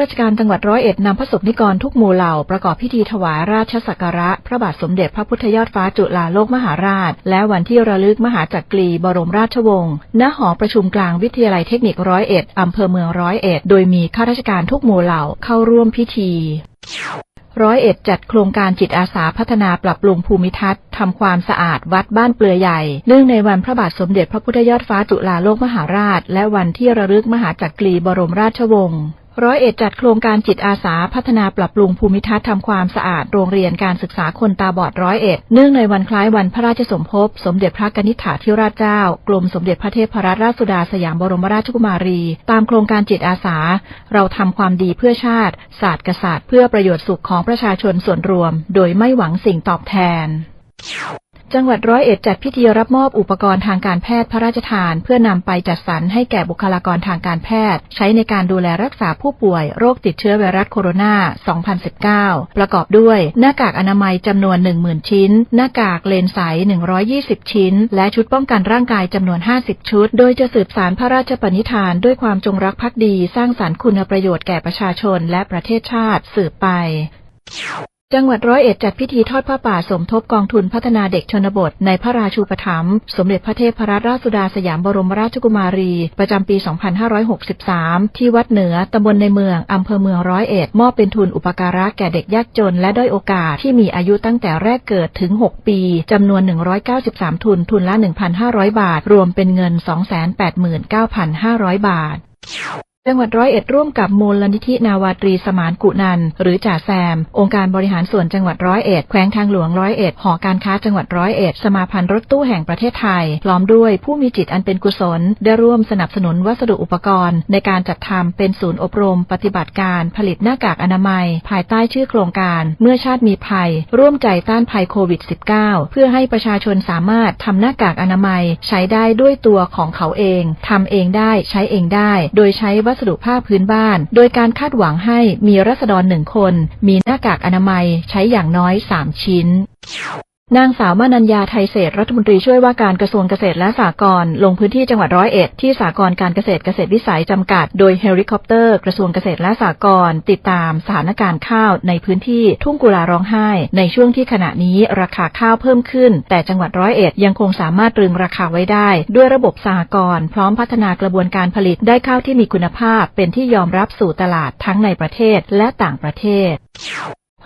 ราชการจังหวัดร้อยเอ็ดนำพระสงฆ์นิกรทุกหมู่เหล่าประกอบพิธีถวายราชสักการะ พระบาทสมเด็จพระพุทธยอดฟ้าจุฬาโลกมหาราช และวันที่ระลึกมหาจักรีบรมราชวงศ์ณหอประชุมกลางวิทยาลัยเทคนิคร้อยเอ็ดอำเภอเมืองร้อยเอ็ดโดยมีข้าราชการทุกหมู่เหล่าเข้าร่วมพิธีร้อยเอ็ดจัดโครงการจิตอาสาพัฒนาปรับปรุงภูมิทัศน์ทำความสะอาดวัดบ้านเปลือยใหญ่ เนื่องในวันพระบาทสมเด็จพระพุทธยอดฟ้าจุฬาโลกมหาราช และวันที่ระลึกมหาจักรีบรมราชวงศ์ ร้อยเอ็ดจัดโครงการจิตอาสาพัฒนาปรับปรุงภูมิทัศน์ทำความสะอาดโรงเรียนการศึกษาคนตาบอดร้อยเอ็ดเนื่องในวันคล้ายวันพระราชสมภพ สมเด็จพระกนิษฐาธิราชเจ้า กรมสมเด็จพระเทพรัตนราชสุดาสยามบรมราชกุมารี ตามโครงการจิตอาสา เราทำความดีเพื่อชาติ ศาสตร์กษัตริย์เพื่อประโยชน์สุขของประชาชนส่วนรวม โดยไม่หวังสิ่งตอบแทน จังหวัดร้อยเอ็ดจัดพิธีรับมอบอุปกรณ์ทางการแพทย์พระราชทาน เพื่อนำไปจัดสรรให้แก่บุคลากรทางการแพทย์ ใช้ในการดูแลรักษาผู้ป่วย โรคติดเชื้อไวรัสโคโรนา 2019 ประกอบด้วย หน้ากากอนามัยจำนวน 10,000 ชิ้น หน้ากากเลนใส 120 ชิ้น และชุดป้องกันร่างกายจำนวน 50 ชุด โดยจะสืบสารพระราชปณิธาน ด้วยความจงรักภักดี สร้างสารรค์คุณประโยชน์แก่ประชาชนและประเทศชาติสืบไป จังหวัดร้อยเอ็ดจัดพิธีทอดผ้าป่าสมทบกองทุนพัฒนาเด็กชนบท ในพระราชูปถัมภ์สมเด็จพระเทพรัตนราชสุดาสยามบรมราชกุมารี ประจำปี 2563 ที่วัดเหนือตำบลในเมืองอำเภอเมืองร้อยเอ็ดมอบเป็นทุนอุปการะแก่เด็กยากจน และด้อยโอกาสที่มีอายุตั้งแต่แรกเกิดถึง 6 ปีจำนวน 193 ทุนทุนละ 1,500 บาท รวมเป็นเงิน 289,500 บาท จังหวัดร้อยเอ็ดร่วมกับมูลนิธินาวาตรีสมานกุนัน หรือจ่าแซม องค์การบริหารส่วนจังหวัดร้อยเอ็ดแขวงทางหลวงร้อยเอ็ดหอการค้าจังหวัดร้อยเอ็ดสมาพันธ์รถตู้แห่งประเทศไทย พร้อมด้วยผู้มีจิตอันเป็นกุศล ได้ร่วมสนับสนุนวัสดุอุปกรณ์ ในการจัดทำเป็นศูนย์อบรม ปฏิบัติการผลิตหน้ากากอนามัย ภายใต้ชื่อโครงการเมื่อชาติมีภัย ร่วมใจต้านภัยโควิด -19 เพื่อให้ประชาชนสามารถทำหน้ากากอนามัย ใช้ได้ด้วยตัวของเขาเองทำเองได้ใช้เองได้ โดยใช้วัสสดุผ้าพื้นบ้าน โดยการคาดหวังให้มีรัษฎรหนึ่งคน มีหน้ากากอนามัยใช้อย่างน้อย 3 ชิ้น นางสาวมานัญญาไทยเศษรัฐมนตรีช่วยว่าการกระทรวงเกษตรและสหกรณ์ลงพื้นที่จังหวัดร้อยเอ็ดที่สหกรณ์การเกษตรเกษตรวิสัยจำกัด โดยเฮลิคอปเตอร์กระทรวงเกษตรและสหกรณ์ติดตามสถานการณ์ข้าวในพื้นที่ทุ่งกุลาร้องไห้ ในช่วงที่ขณะนี้ราคาข้าวเพิ่มขึ้น แต่จังหวัดร้อยเอ็ดยังคงสามารถตรึงราคาไว้ได้ ด้วยระบบสหกรณ์พร้อมพัฒนากระบวนการผลิตได้ข้าวที่มีคุณภาพ เป็นที่ยอมรับสู่ตลาดทั้งในประเทศและต่างประเทศ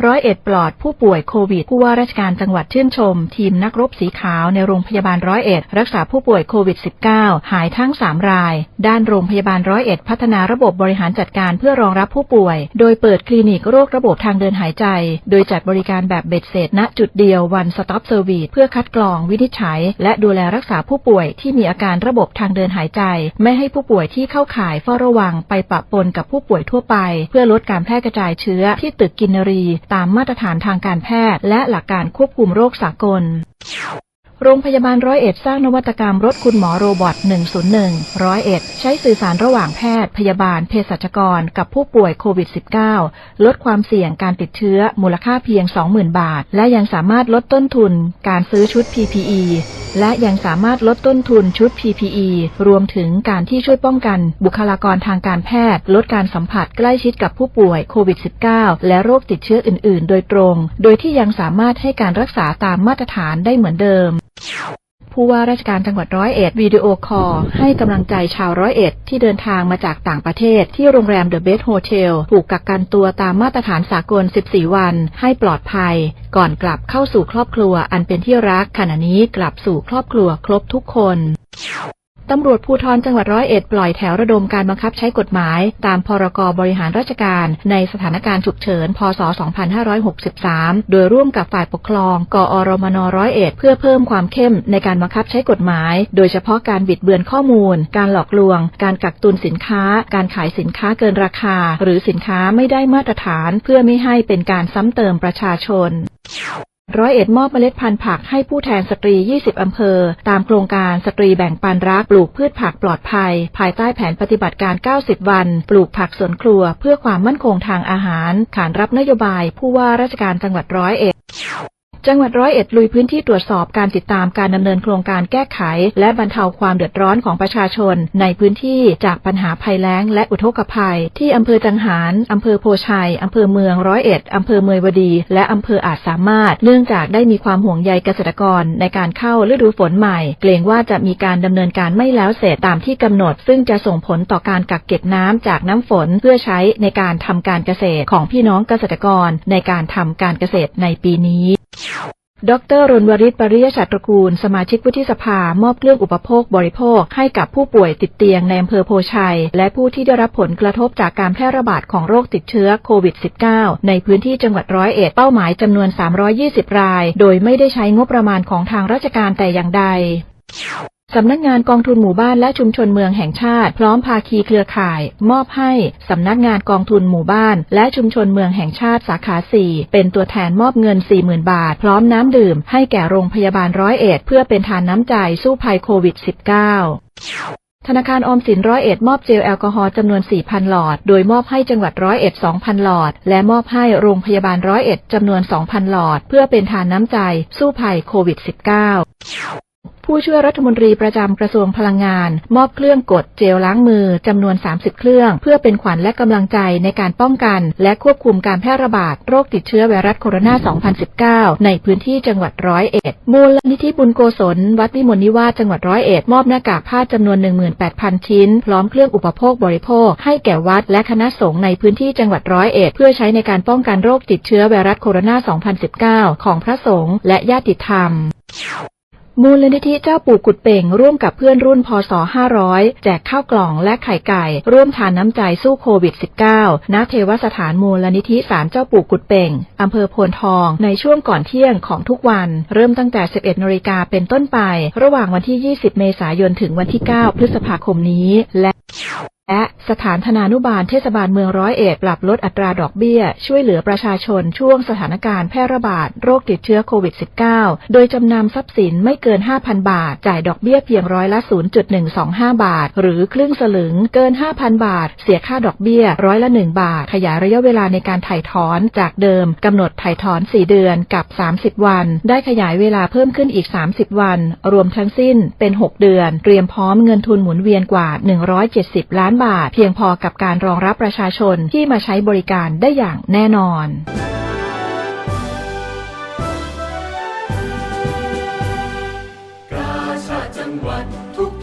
ร้อยเอ็ดปลอดผู้ป่วยโควิดผู้ว่าราชการจังหวัดชื่นชม ทีมนักรบสีขาวในโรงพยาบาลร้อยเอ็ดรักษาผู้ป่วยโควิด -19 หายทั้ง 3 ราย ด้านโรงพยาบาลร้อยเอ็ดพัฒนาระบบบริหารจัดการเพื่อรองรับผู้ป่วย โดยเปิดคลินิกโรคระบบทางเดินหายใจ โดยจัดบริการแบบเบ็ดเสร็จณจุดเดียววันสต็อปเซอร์วิสเพื่อคัดกรองวินิจฉัย และดูแลรักษาผู้ป่วยที่มีอาการระบบทางเดินหายใจ ไม่ให้ผู้ป่วยที่เข้าข่ายเฝ้าระวังไปปะปนกับผู้ป่วยทั่วไป เพื่อลดการแพร่กระจายเชื้อที่ตึกกินรีตามมาตรฐานทางการแพทย์ และหลักการควบคุมโรคสากลโรงพยาบาลร้อยเอ็ดสร้างนวัตกรรมรถคุณหมอโรบอท 101 ร้อยเอ็ดใช้สื่อสารระหว่างแพทย์ พยาบาล เภสัชกร กับผู้ป่วยโควิด -19 ลดความเสี่ยงการติดเชื้อมูลค่าเพียง 20,000 บาท และยังสามารถลดต้นทุน การซื้อชุด PPE และยังสามารถลดต้นทุนชุด PPE รวมถึงการที่ช่วยป้องกันบุคลากรทางการแพทย์ ลดการสัมผัสใกล้ชิดกับผู้ป่วยโควิด -19 และโรคติดเชื้ออื่น ๆ โดยตรง โดยที่ยังสามารถให้การรักษาตามมาตรฐานได้เหมือนเดิม ผู้ว่าราชการจังหวัดร้อยเอ็ดวิดีโอคอลให้กำลังใจชาวร้อยเอ็ดที่เดินทางมาจากต่างประเทศ ที่โรงแรมเดอะเบสโฮเทลถูกกักกันตัวตามมาตรฐานสากล 14 วัน ให้ปลอดภัย ก่อนกลับเข้าสู่ครอบครัวอันเป็นที่รักขณะนี้กลับสู่ครอบครัวครบทุกคน ตำรวจภูธรจังหวัดร้อยเอ็ดปล่อยแถวระดมการบังคับใช้กฎหมาย ตามพรกบริหารราชการ ในสถานการณ์ฉุกเฉิน พศ 2563 โดยร่วมกับฝ่ายปกครอง กอรมนร้อยเอ็ดเพื่อเพิ่มความเข้มในการบังคับใช้กฎหมาย โดยเฉพาะการบิดเบือนข้อมูล การหลอกลวง การกักตุนสินค้า การขายสินค้าเกินราคา หรือสินค้าไม่ได้มาตรฐาน เพื่อไม่ให้เป็นการซ้ำเติมประชาชน ร้อยเอ็ดมอบเมล็ดพันธุ์ผักให้ผู้แทนสตรี 20 อำเภอ ตามโครงการสตรีแบ่งปันรัก ปลูกพืชผักปลอดภัย ภายใต้แผนปฏิบัติการ 90 วัน ปลูกผักสวนครัว เพื่อความมั่นคงทางอาหาร ขานรับนโยบาย ผู้ว่าราชการจังหวัดร้อยเอ็ด จังหวัดร้อยเอ็ดลุยพื้นที่ตรวจสอบการติดตามการดำเนินโครงการแก้ไข และบรรเทาความเดือดร้อนของประชาชน ในพื้นที่จากปัญหาภัยแล้ง และอุทกภัย ที่อำเภอจังหารอำเภอโพชัยอำเภอเมืองร้อยเอ็ดอำเภอเมยวดี และอำเภออาจสามารถ เนื่องจากได้มีความห่วงใยเกษตรกร ในการเข้าฤดูฝนใหม่ เกรงว่าจะมีการดำเนินการไม่แล้วเสร็จตามที่กำหนด ซึ่งจะส่งผลต่อการกักเก็บน้ำจากน้ำฝน เพื่อใช้ในการทำการเกษตรของพี่น้องเกษตรกร ในการทำการเกษตรในปีนี้ ดรรณวริศปริยชัตรกูล สมาชิกวุฒิสภา มอบเครื่องอุปโภคบริโภค ให้กับผู้ป่วยติดเตียงในอำเภอโพชัย และผู้ที่ได้รับผลกระทบจากการแพร่ระบาดของโรคติดเชื้อโควิด -19 ในพื้นที่จังหวัดร้อยเอ็ดเป้าหมายจำนวน 320 ราย โดยไม่ได้ใช้งบประมาณของทางราชการแต่อย่างใด สำนักงานกองทุนหมู่บ้านและชุมชนเมืองแห่งชาติ พร้อมภาคีเครือข่าย มอบให้สำนักงานกองทุนหมู่บ้าน และชุมชนเมืองแห่งชาติสาขา 4 เป็นตัวแทนมอบเงิน 40,000 บาท พร้อมน้ำดื่ม ให้แก่โรงพยาบาลร้อยเอ็ดเพื่อเป็นทานน้ำใจสู้ภัยโควิด -19 ธนาคารออมสินร้อยเอ็ดมอบเจลแอลกอฮอล์จำนวน 4,000 หลอด โดยมอบให้จังหวัดร้อยเอ็ด 2,000 หลอด และมอบให้โรงพยาบาลร้อยเอ็ดจำนวน 2,000 หลอด เพื่อเป็นทานน้ำใจ สู้ภัยโควิด -19 ผู้ช่วยรัฐมนตรีประจำกระทรวงพลังงาน มอบเครื่องกดเจลล้างมือจำนวน 30 เครื่อง เพื่อเป็นขวัญและกำลังใจในการป้องกัน และควบคุมการแพร่ระบาดโรคติดเชื้อไวรัสโคโรนา 2019 ในพื้นที่จังหวัดร้อยเอ็ด มูลนิธิบุญโกศล วัดวิมลนิวาสจังหวัดร้อยเอ็ด มอบหน้ากากผ้าจำนวน 18,000 ชิ้น พร้อมเครื่องอุปโภคบริโภค ให้แก่วัดและคณะสงฆ์ในพื้นที่จังหวัดร้อยเอ็ด เพื่อใช้ในการป้องกันโรคติดเชื้อไวรัสโคโรนา 2019 ของพระสงฆ์และญาติธรรม มูลนิธิเจ้าปู่กุดเป่ง ร่วมกับเพื่อนรุ่นพศ 500 แจกข้าวกล่องและไข่ไก่ ร่วมทานน้ำใจสู้โควิด -19 ณ เทวสถานมูลนิธิศาลเจ้าปู่กุดเป่ง อำเภอโพนทอง ในช่วงก่อนเที่ยงของทุกวัน เริ่มตั้งแต่ 11นาฬิกาเป็นต้นไป ระหว่างวันที่ 20 เมษายน ถึงวันที่ 9 พฤษภาคมนี้ และ และสถานธนานุบาลเทศบาลเมืองร้อยเอ็ดปรับลดอัตราดอกเบี้ย ช่วยเหลือประชาชนช่วงสถานการณ์แพร่ระบาดโรคติดเชื้อโควิด -19 โดยจำนำทรัพย์สินไม่เกิน 5,000 บาท จ่ายดอกเบี้ยเพียงร้อยละ 0.125 บาท หรือครึ่งสลึงเกิน 5,000 บาท เสียค่าดอกเบี้ยร้อยละ 1 บาท ขยายระยะเวลาในการถ่ายถอนจากเดิมกำหนดถ่ายถอน 4 เดือนกับ 30 วัน ได้ขยายเวลาเพิ่มขึ้นอีก 30 วัน รวมทั้งสิ้นเป็น 6 เดือน เตรียมพร้อมเงินทุนหมุนเวียนกว่า 170 ล้านบาท เพียงพอกับการรองรับประชาชนที่มาใช้บริการได้อย่างแน่นอน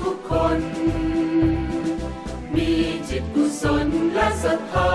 ทุกๆคน มีจิตกุศลและศรัทธา